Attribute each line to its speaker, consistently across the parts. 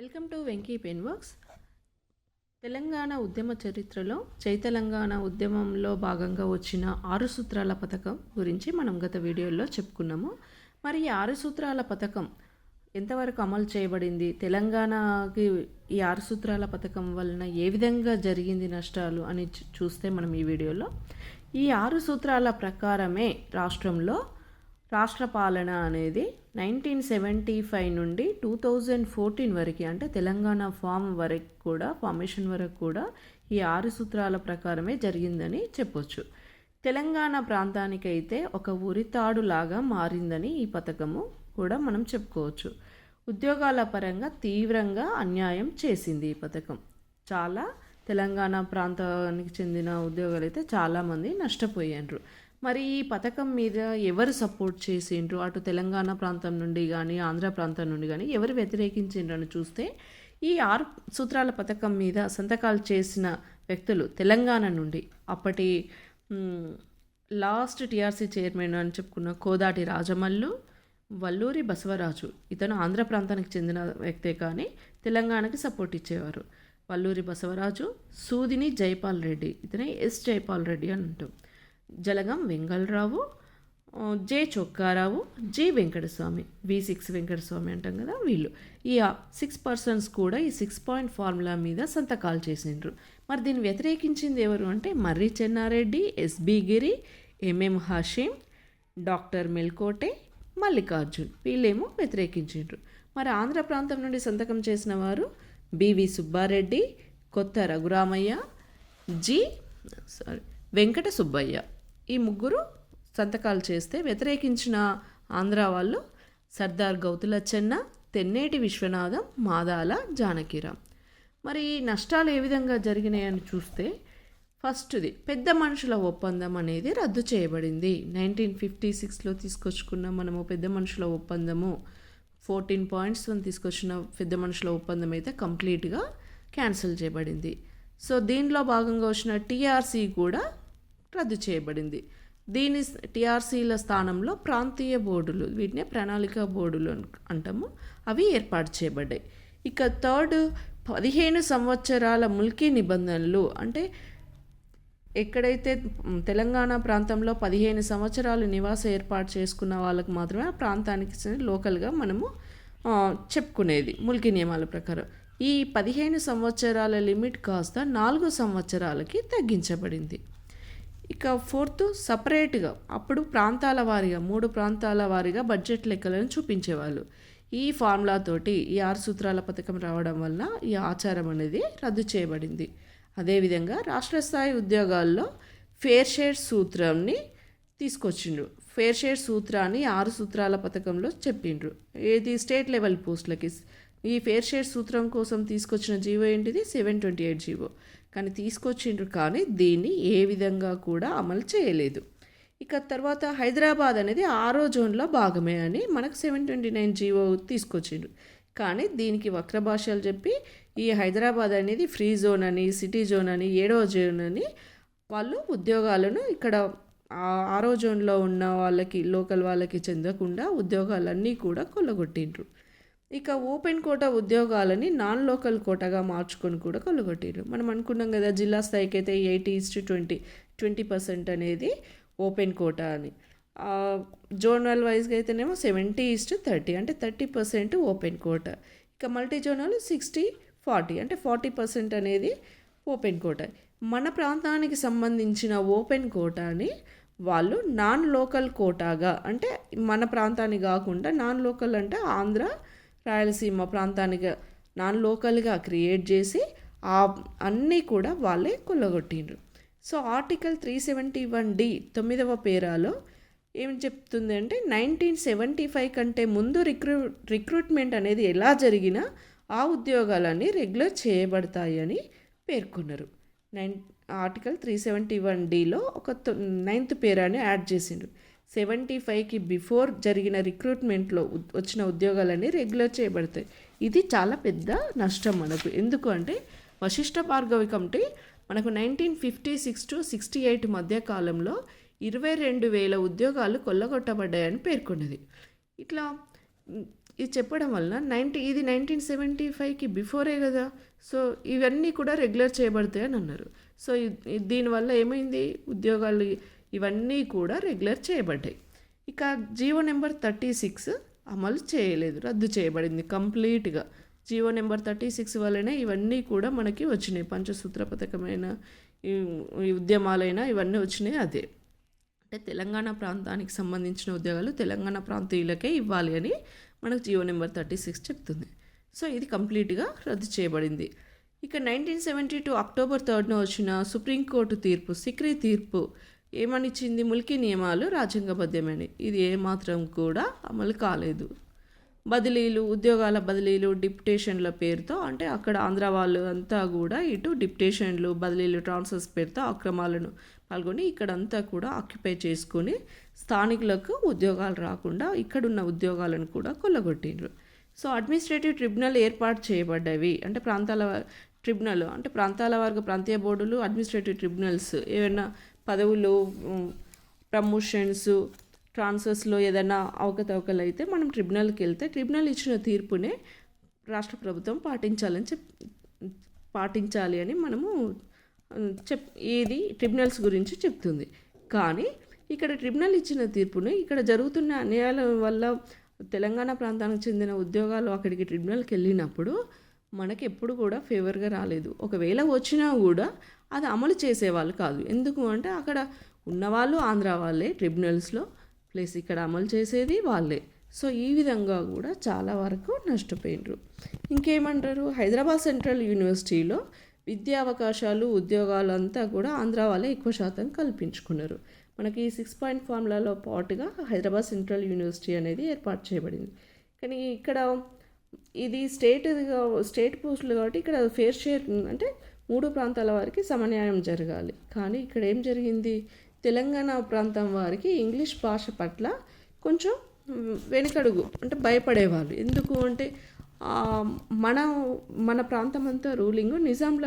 Speaker 1: Welcome to Venky pen works. Telangana ఉద్యమ చరిత్రలో జై తెలంగాణ ఉద్యమంలో భాగంగా వచ్చిన ఆరు సూత్రాల పథకం గురించి మనం గత వీడియోలో చెప్పుకున్నాము. మరి ఈ ఆరు సూత్రాల పథకం ఎంతవరకు అమలు చేయబడింది? తెలంగాణకి ఈ ఆరు సూత్రాల పథకం వలన ఏ విధంగా జరిగింది నష్టాలు అని చూ- చూస్తే మనం ఈ వీడియోలో. ఈ ఆరు సూత్రాల ప్రకారమే రాష్ట్రంలో రాష్ట్ర పాలన అనేది నైన్టీన్ సెవెంటీ ఫైవ్ నుండి టూ థౌజండ్ ఫోర్టీన్ వరకు అంటే తెలంగాణ ఫామ్ వరకు కూడా ఫార్మేషన్ వరకు కూడా ఈ ఆరు సూత్రాల ప్రకారమే జరిగిందని చెప్పొచ్చు. తెలంగాణ ప్రాంతానికైతే ఒక ఉరితాడు లాగా మారిందని ఈ పథకము కూడా మనం చెప్పుకోవచ్చు. ఉద్యోగాల పరంగా తీవ్రంగా అన్యాయం చేసింది ఈ పథకం. చాలా తెలంగాణ ప్రాంతానికి చెందిన ఉద్యోగాలు అయితే చాలామంది నష్టపోయారు మరి ఈ పథకం మీద ఎవరు సపోర్ట్ చేసిండ్రు? అటు తెలంగాణ ప్రాంతం నుండి కానీ ఆంధ్ర ప్రాంతం నుండి కానీ ఎవరు వ్యతిరేకించిండ్రు అని చూస్తే ఈ ఆరు సూత్రాల పథకం మీద సంతకాలు చేసిన వ్యక్తులు తెలంగాణ నుండి. అప్పటి లాస్ట్ టీఆర్సీ చైర్మన్ అని చెప్పుకున్న కోదాటి రాజమల్లు వల్లూరి బసవరాజు ఇతను ఆంధ్ర ప్రాంతానికి చెందిన వ్యక్తే కానీ తెలంగాణకి సపోర్ట్ ఇచ్చేవారు. వల్లూరి బసవరాజు సూదిని జైపాల్ రెడ్డి ఇతనే ఎస్ జైపాల్ రెడ్డి అని అంటాం. Jalagam Vengalarao J Chokkarao G Venkataswamy V six Venkataswamy అంటాం కదా వీళ్ళు. ఈ సిక్స్ పర్సన్స్ కూడా ఈ సిక్స్ పాయింట్ ఫార్ములా మీద సంతకాలు చేసిండ్రు. మరి దీన్ని వ్యతిరేకించింది ఎవరు అంటే Marri Chennareddy SB Giri MM Hashim doctor Melkote Mallikarjun. వీళ్ళేమో వ్యతిరేకించిండ్రు. మరి ఆంధ్ర ప్రాంతం నుండి సంతకం చేసిన వారు BV Subbareddy Kotha Raghuramaiah G sorry Venkata Subbaiah. ఈ ముగ్గురు సంతకాలు చేస్తే వ్యతిరేకించిన ఆంధ్ర వాళ్ళు సర్దార్ గౌతులచ్చన్న తెన్నేటి విశ్వనాథం మాదాల జానకిరాం మరి ఈ నష్టాలు ఏ విధంగా జరిగినాయని చూస్తే ఫస్ట్ది పెద్ద మనుషుల ఒప్పందం అనేది రద్దు చేయబడింది. నైన్టీన్ ఫిఫ్టీ సిక్స్లో తీసుకొచ్చుకున్న మనము పెద్ద మనుషుల ఒప్పందము ఫోర్టీన్ పాయింట్స్ తీసుకొచ్చిన పెద్ద మనుషుల ఒప్పందం అయితే కంప్లీట్గా క్యాన్సిల్ చేయబడింది. సో దీనిలో భాగంగా వచ్చిన టీఆర్సీ కూడా రద్దు చేయబడింది. దీని టీఆర్సీల స్థానంలో ప్రాంతీయ బోర్డులు వీటినే ప్రణాళిక బోర్డులు అంటాము అవి ఏర్పాటు చేయబడ్డాయి. ఇక థర్డ్ పదిహేను సంవత్సరాల ముల్కీ నిబంధనలు అంటే ఎక్కడైతే తెలంగాణ ప్రాంతంలో పదిహేను సంవత్సరాలు నివాస ఏర్పాటు చేసుకున్న వాళ్ళకు మాత్రమే ఆ ప్రాంతానికి లోకల్గా మనము చెప్పుకునేది ముల్కీ నియమాల ప్రకారం. ఈ పదిహేను సంవత్సరాల లిమిట్ కాస్త నాలుగు సంవత్సరాలకి తగ్గించబడింది. ఇక ఫోర్త్ సపరేట్గా అప్పుడు ప్రాంతాల వారీగా మూడు ప్రాంతాల వారీగా బడ్జెట్ లెక్కలను చూపించేవాళ్ళు. ఈ ఫార్ములాతోటి ఈ ఆరు సూత్రాల పథకం రావడం వల్ల ఈ ఆచారం అనేది రద్దు చేయబడింది. అదేవిధంగా రాష్ట్ర స్థాయి ఉద్యోగాల్లో ఫేర్ షేర్ సూత్రంని తీసుకొచ్చిండ్రు. ఫేర్ షేర్ సూత్రాన్ని ఆరు సూత్రాల పథకంలో చెప్పిండ్రు ఏది స్టేట్ లెవెల్ పోస్టులకి ఈ ఫేర్ షేర్ సూత్రం కోసం తీసుకొచ్చిన జీవో ఏంటిది? Seven twenty eight GO. కానీ తీసుకొచ్చిండ్రు కానీ దీన్ని ఏ విధంగా కూడా అమలు చేయలేదు. ఇక తర్వాత హైదరాబాద్ అనేది ఆరో జోన్లో భాగమే అని మనకు సెవెన్ ట్వంటీ నైన్ జీవో తీసుకొచ్చిండ్రు. కానీ దీనికి వక్ర భాషలు చెప్పి ఈ హైదరాబాద్ అనేది ఫ్రీ జోన్ అని సిటీ జోన్ అని ఏడవ జోన్ అని వాళ్ళు ఉద్యోగాలను ఇక్కడ ఆ- ఆరో జోన్లో ఉన్న వాళ్ళకి లోకల్ వాళ్ళకి చెందకుండా ఉద్యోగాలన్నీ కూడా కొల్లగొట్టిండ్రు. ఇక ఓపెన్ కోటా ఉద్యోగాలని నాన్ లోకల్ కోటాగా మార్చుకొని కూడా కొల్లగొట్టిండ్రు మనం అనుకున్నాం కదా జిల్లా స్థాయికి అయితే eighty is to twenty twenty percent అనేది ఓపెన్ కోటా అని. జోనల్ వైజ్గా అయితేనేమో సెవెంటీ ఈస్ట్ థర్టీ అంటే థర్టీ పర్సెంట్ ఓపెన్ కోటా. ఇక మల్టీ జోనల్ సిక్స్టీ ఫార్టీ అంటే ఫార్టీ పర్సెంట్ అనేది ఓపెన్ కోటా. మన ప్రాంతానికి సంబంధించిన ఓపెన్ కోటాని వాళ్ళు నాన్ లోకల్ కోటాగా అంటే మన ప్రాంతానికి కాకుండా నాన్ లోకల్ అంటే ఆంధ్ర రాయలసీమ ప్రాంతానికి నాన్ లోకల్గా క్రియేట్ చేసి ఆ అన్నీ కూడా వాళ్ళే కొల్లగొట్టిండ్రు. So article three seventy one D తొమ్మిదవ పేరాలో ఏం చెప్తుంది అంటే నైన్టీన్ సెవెంటీ ఫైవ్ కంటే ముందు రిక్రూ రిక్రూట్మెంట్ అనేది ఎలా జరిగినా ఆ ఉద్యోగాలన్నీ రెగ్యులర్ చేయబడతాయి అని పేర్కొన్నారు. Nine article three seventy one డిలో ఒక తొ- నైన్త్ పేరాని యాడ్ చేసిండ్రు. సెవెంటీ ఫైవ్కి బిఫోర్ జరిగిన రిక్రూట్మెంట్లో ఉద్- వచ్చిన ఉద్యోగాలన్నీ రెగ్యులర్ చేయబడతాయి. ఇది చాలా పెద్ద నష్టం మనకు. ఎందుకు అంటే వశిష్ఠ భార్గవి కమిటీ మనకు nineteen fifty six to sixty eight మధ్య కాలంలో ఇరవై రెండు వేల ఉద్యోగాలు కొల్లగొట్టబడ్డాయని పేర్కొన్నది. ఇట్లా ఇది చెప్పడం వల్ల నైన్టీ ఇది నైన్టీన్ సెవెంటీ ఫైవ్కి బిఫోరే కదా. సో ఇవన్నీ కూడా రెగ్యులర్ చేయబడతాయని అన్నారు. సో దీనివల్ల ఏమైంది? ఉద్యోగాలు ఇవన్నీ కూడా రెగ్యులర్ చేయబడ్డాయి. ఇక జీవో నెంబర్ థర్టీ సిక్స్ అమలు చేయలేదు రద్దు చేయబడింది కంప్లీట్గా. జీవో నెంబర్ థర్టీ సిక్స్ వల్లనే ఇవన్నీ కూడా మనకి వచ్చినాయి. పంచసూత్ర పథకమైన ఈ ఉద్యమాలైనా ఇవన్నీ వచ్చినాయి అదే. అంటే తెలంగాణ ప్రాంతానికి సంబంధించిన ఉద్యోగాలు తెలంగాణ ప్రాంతీయులకే ఇవ్వాలి అని మనకు జియో నెంబర్ థర్టీ సిక్స్ చెప్తుంది. సో ఇది కంప్లీట్గా రద్దు చేయబడింది. ఇక నైన్టీన్ సెవెంటీ టూ అక్టోబర్ థర్డ్న వచ్చిన సుప్రీంకోర్టు తీర్పు సిక్రీ తీర్పు ఏమనిచ్చింది ములికి నియమాలు? రాజ్యాంగబద్ధమని ఇది ఏమాత్రం కూడా అమలు కాలేదు. బదిలీలు ఉద్యోగాల బదిలీలు డిప్యుటేషన్ల పేరుతో అంటే అక్కడ ఆంధ్ర వాళ్ళు అంతా కూడా ఇటు డిప్యుటేషన్లు బదిలీలు ట్రాన్స్ఫర్స్ పేరుతో అక్రమాలను పాల్గొని ఇక్కడంతా కూడా ఆక్యుపై చేసుకొని స్థానికులకు ఉద్యోగాలు రాకుండా ఇక్కడున్న ఉద్యోగాలను కూడా కొల్లగొట్టిండ్రు. సో అడ్మినిస్ట్రేటివ్ ట్రిబ్యునల్ ఏర్పాటు చేయబడ్డవి. అంటే ప్రాంతాల ట్రిబ్యునల్ అంటే ప్రాంతాల వర్గ ప్రాంతీయ బోర్డులు అడ్మినిస్ట్రేటివ్ ట్రిబ్యునల్స్ ఏమైనా పదవులు ప్రమోషన్స్ ట్రాన్స్ఫర్స్లో ఏదైనా అవకతవకలు అయితే మనం ట్రిబ్యునల్కి వెళ్తే ట్రిబ్యునల్ ఇచ్చిన తీర్పునే రాష్ట్ర ప్రభుత్వం పాటించాలని చెప్ పాటించాలి అని మనము చెప్ ఇది ట్రిబ్యునల్స్ గురించి చెప్తుంది. కానీ ఇక్కడ ట్రిబ్యునల్ ఇచ్చిన తీర్పుని ఇక్కడ జరుగుతున్న అన్యాయాల వల్ల తెలంగాణ ప్రాంతానికి చెందిన ఉద్యోగాలు అక్కడికి ట్రిబ్యునల్కి వెళ్ళినప్పుడు మనకి ఎప్పుడు కూడా ఫేవర్గా రాలేదు. ఒకవేళ వచ్చినా కూడా అది అమలు చేసేవాళ్ళు కాదు. ఎందుకు అంటే అక్కడ ఉన్నవాళ్ళు ఆంధ్ర వాళ్ళే ట్రిబ్యునల్స్లో ప్లస్ ఇక్కడ అమలు చేసేది వాళ్ళే. సో ఈ విధంగా కూడా చాలా వరకు నష్టపోయినరు ఇంకేమంటారు? హైదరాబాద్ సెంట్రల్ యూనివర్సిటీలో విద్యా అవకాశాలు ఉద్యోగాలు అంతా కూడా ఆంధ్ర వాళ్ళే ఎక్కువ శాతం కల్పించుకున్నారు. మనకి సిక్స్ పాయింట్ ఫార్ములాలో పాటుగా హైదరాబాద్ సెంట్రల్ యూనివర్సిటీ అనేది ఏర్పాటు చేయబడింది. కానీ ఇక్కడ ఇది స్టేట్ స్టేట్ పోస్టులు కాబట్టి ఇక్కడ ఫేర్ షేర్ అంటే మూడు ప్రాంతాల వారికి సమన్యాయం జరగాలి. కానీ ఇక్కడ ఏం జరిగింది? తెలంగాణ ప్రాంతం వారికి ఇంగ్లీష్ భాష పట్ల కొంచెం వెనుకడుగు అంటే భయపడేవాళ్ళు. ఎందుకు అంటే మన మన ప్రాంతం అంతా రూలింగ్ నిజాంల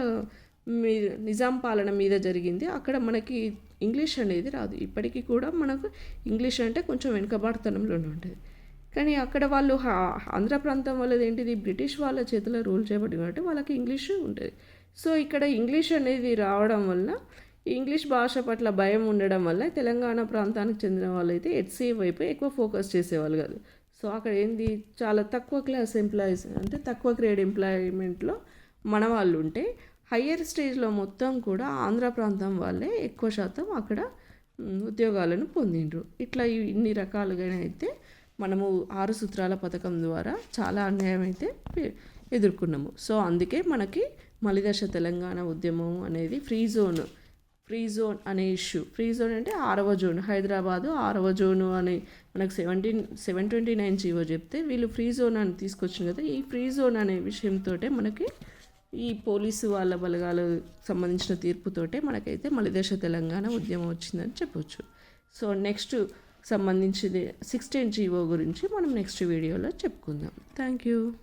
Speaker 1: మీద నిజాం పాలన మీద జరిగింది. అక్కడ మనకి ఇంగ్లీష్ అనేది రాదు. ఇప్పటికీ కూడా మనకు ఇంగ్లీష్ అంటే కొంచెం వెనుకబాటుతనంలోనే ఉంటుంది. కానీ అక్కడ వాళ్ళు ఆంధ్ర ప్రాంతం వాళ్ళది ఏంటిది? బ్రిటిష్ వాళ్ళ చేతిలో రూల్ చేయబడి కాబట్టి వాళ్ళకి ఇంగ్లీష్ ఉంటుంది. సో ఇక్కడ ఇంగ్లీష్ అనేది రావడం వల్ల ఇంగ్లీష్ భాష పట్ల భయం ఉండడం వల్ల తెలంగాణ ప్రాంతానికి చెందిన వాళ్ళైతే హెచ్సి వైపు ఎక్కువ ఫోకస్ చేసేవాళ్ళు కాదు. సో అక్కడ ఏంది? చాలా తక్కువ క్లాస్ ఎంప్లాయీస్ అంటే తక్కువ గ్రేడ్ ఎంప్లాయ్మెంట్లో మన వాళ్ళు ఉంటే హయ్యర్ స్టేజ్లో మొత్తం కూడా ఆంధ్ర ప్రాంతం వాళ్ళే ఎక్కువ శాతం అక్కడ ఉద్యోగాలను పొందిండ్రు. ఇట్లా ఇన్ని రకాలుగా అయితే మనము ఆరు సూత్రాల పథకం ద్వారా చాలా అన్యాయం అయితే ఎదుర్కొన్నాము. సో అందుకే మనకి మలిదశ తెలంగాణ ఉద్యమం అనేది ఫ్రీ జోన్ ఫ్రీ జోన్ అనే ఇష్యూ. ఫ్రీ జోన్ అంటే ఆరవ జోన్. హైదరాబాదు ఆరవ జోను అని మనకు seventeen seven twenty nine GO చెప్తే వీళ్ళు ఫ్రీ జోన్ అని తీసుకొచ్చింది కదా ఈ ఫ్రీ జోన్ అనే విషయంతో మనకి ఈ పోలీసు వాళ్ళ బలగాలు సంబంధించిన తీర్పుతోటే మనకైతే మలిదేశ తెలంగాణ ఉద్యమం వచ్చిందని చెప్పొచ్చు. సో నెక్స్ట్ సంబంధించింది సిక్స్టీన్ జీవో గురించి మనం నెక్స్ట్ వీడియోలో చెప్పుకుందాం. Thank you.